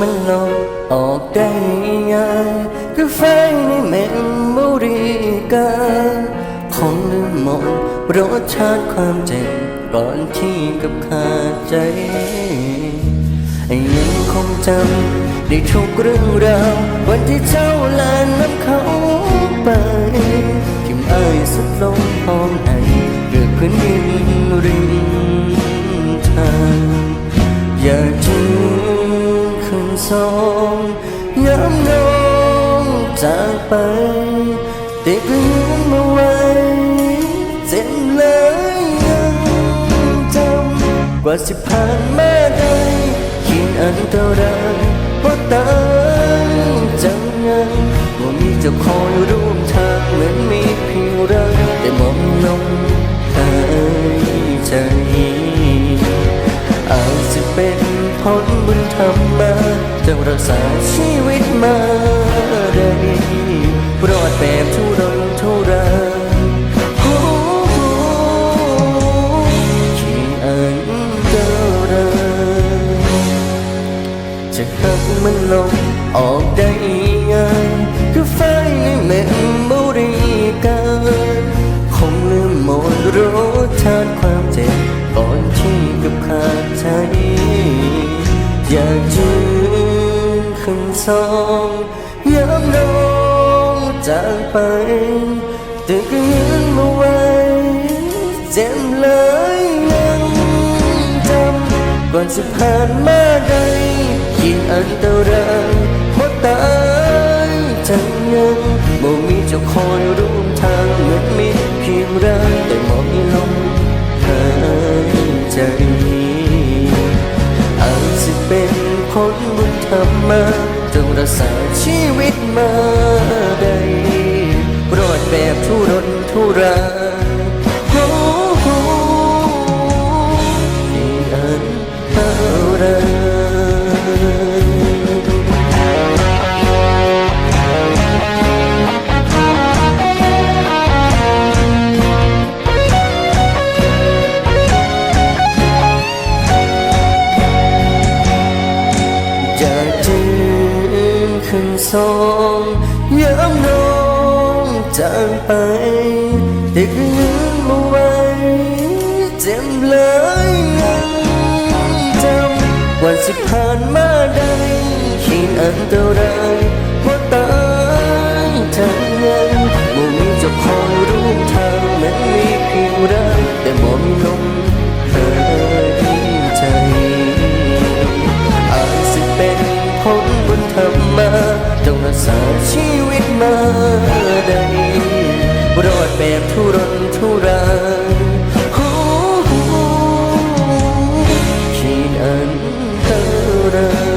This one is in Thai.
มันลบออกได้ง่ายคือไฟในเมมโมรีกันคงลืมหมดรสชาติความเจ็บก่อนที่กับขาดใจยังคงจำได้ทุกเรื่องราววันที่เจ้าลานน้ำเขาไปทิมอ้ยสุดลงห้องไหนเกิดพื้นดินริ ย้ำน้องจากไปแต่ก็ยังมาไว้เจ็บเลยยังจำกว่าสิผ่านมาได้ยินอันตรายเพราะตายจังยังว่ามีเจ้าคอยร่วมทางเหมือนมีเพียงเราแต่มองลงหายใจอาจจะเป็นผลบุญธรรมมาจงรักษาชีวิตมาได้รอดแบบทุรนทุรายที่อันตรายจะหักมันลงออกได้ง่ายคือไฟในเมมโมรีกันคงลืมหมดรสชาติความเจ็บก่อนที่กับขาดใจอยาก ขึ้นสองย้ำน้องจากไปแต่ก็ยืนมาไว้เจ็บเลยยังจำก่อนจะผ่านมาได้ยินอันตรายเพราะตายจังยังบ่มีเจ้าคอยร่วมทางเหมือนมีเพียงร่างแต่มองลมหาย บุญธรรมมาจงรักษาชีวิตมา ขึ้นสองย้ำน้องจากไปแต่ก็ยืนมาไว้เจ็บเลยยังจำวันสิผ่านมาได้ขีดอันตราย แบบทุรนทุรายหูหูคิดอันตราย